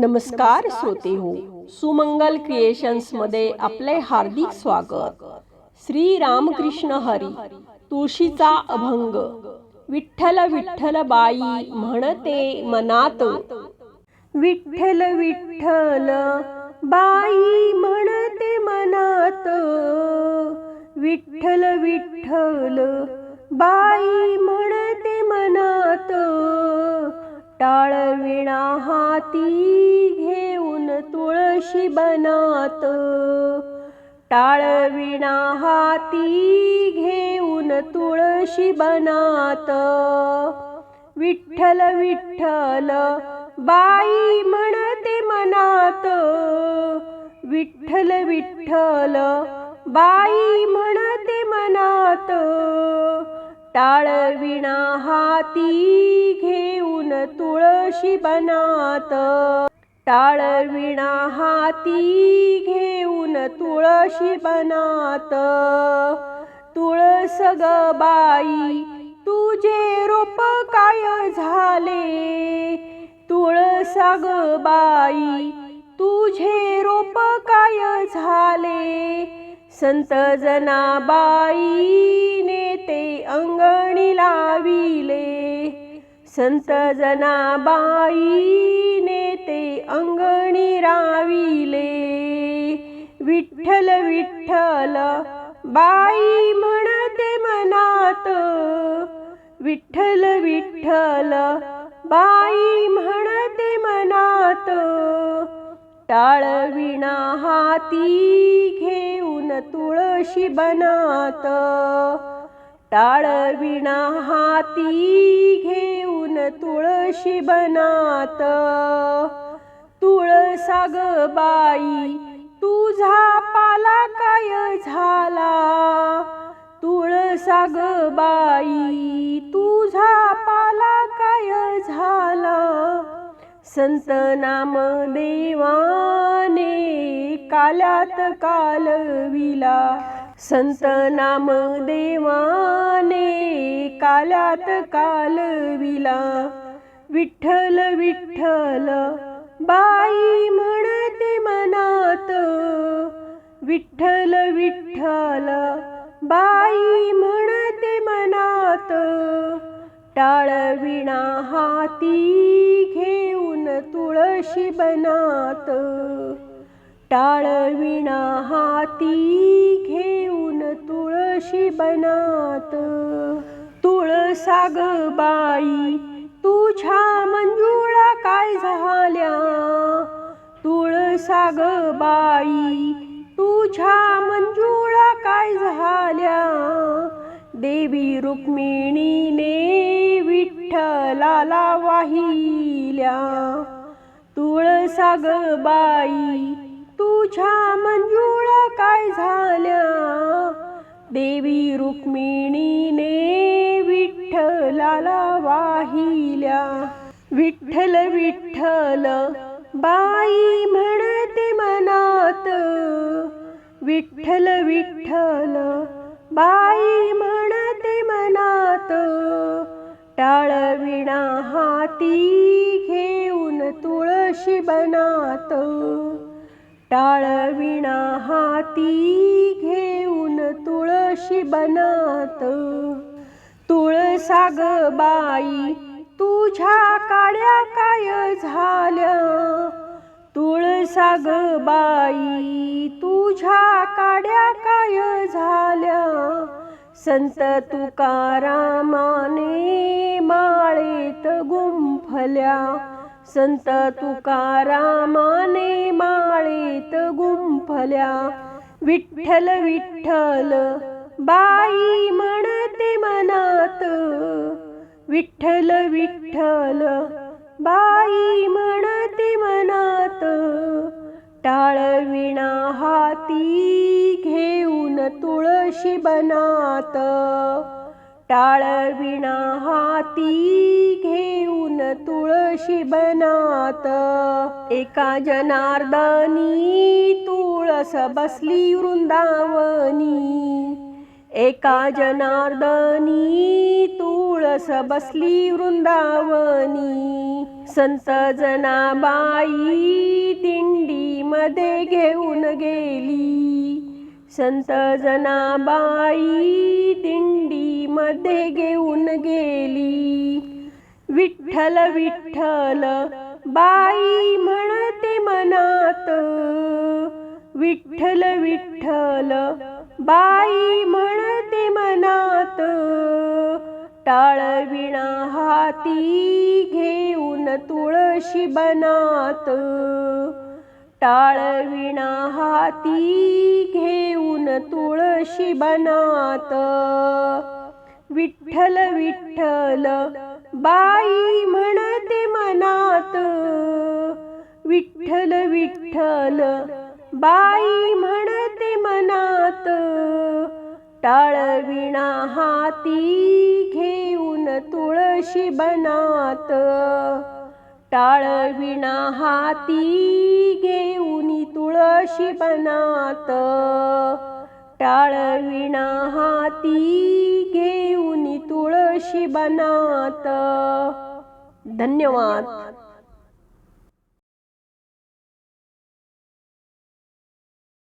नमस्कार श्रोते हो सुमंगल क्रिएशन्समध्ये आपले हार्दिक स्वागत. श्री रामकृष्ण हरी तुळशीचा अभंग. विठ्ठल विठ्ठल बाई म्हणते मनात. विठ्ठल विठ्ठल बाई म्हणते मनात. विठ्ठल विठ्ठल टाळविणा हाती घेऊन तुळशी बनात. टाळविणा हाती घेऊन तुळशी बनात. विठ्ठल विठ्ठल बाई म्हणते मनात. विठ्ठल विठ्ठल बाई म्हणते मनात. टाळविणा हाती घेऊन तुळशी बनात. टाळविणा हाती घेऊन तुळशी बनात. तुळस ग बाई तुझे रोप काय झाले? तुळसा ग बाई तुझे रोप काय झाले? संत जनाबाईने संत जनाबाईने ते अंगणी राविले. विठ्ठल विठ्ठल बाई म्हणते मनात. विठ्ठल विठ्ठल बाई म्हणते मनात. टाळविणा हाती घेऊन तुळशी बनात. टाळविणा हाती घेऊन तुळशी बनात. तुळसा ग बाई तुझा पाला काय झाला? तुळसा ग बाई तुझा पाला काय झाला? संत नाम देवाने काल्यात कालविला. संत नाम देवाने काल्यात कालविला विठ्ठल विठ्ठल बाई म्हणते मनात. विठ्ठल विठ्ठल बाई म्हणते मनात. टाळविणा हाती घेऊन तुळशी बनात. टाळविणा हाती घेऊन तुळशी बनात. तुळसाग बाई तुझ्या मंजुळा काय झाल्या? तुळसाग बाई तुझ्या मंजुळा काय झाल्या? देवी रुक्मिणीने विठ्ठलाला वाहिल्या. तुळसाग बाई तुझ्या मंजुळा काय झाल्या? देवी रुक्मिणीने विठ्ठलाला वाहिल्या. विठ्ठल विठ्ठल बाई म्हणते मनात. विठ्ठल विठ्ठल बाई म्हणते मनात. टाळविणा हाती घेऊन तुळशी बनात. टाळविणा हाती घेऊन तुळशी बनात. तुळसाग बाई तुझ्या काड्या काय झाल्या? तुळसाग बाई तुझ्या काड्या काय झाल्या? संत तुकारामाने माळेत गुंफल्या. संत तुकारामाने माळेत गुंफल्या. विठ्ठल विठ्ठल बाई म्हणते मनात. विठ्ठल विठ्ठल बाई म्हणते मनात. टाळविणा हाती घेऊन तुळशी बनात. टाळविणा हाती घेऊन तुळशी बनात. एका जनार्दनी तुळस बसली वृंदावनी. एका जनार्दनी तुळस बसली वृंदावनी. संत जनाबाई दिंडीमध्ये घेऊन गेली. संत जनाबाई मध्ये घेऊन गेली. विठ्ठल विठ्ठल बाई म्हणते मनात विठ्ठल विठ्ठल बाई म्हणते मनात टाळविणा हाती घेऊन तुळशी बनात टाळविणा हाती घेऊन तुळशी बनात. विठ्ठल विठ्ठल बाई म्हणते मनात. विठ्ठल विठ्ठल बाई म्हणते मनात. टाळविणा हाती घेऊन तुळशी बनात. टाळविणा हाती घेऊन तुळशी बनात. टाळविणा हाती घेऊन तुळशी बनात. धन्यवाद.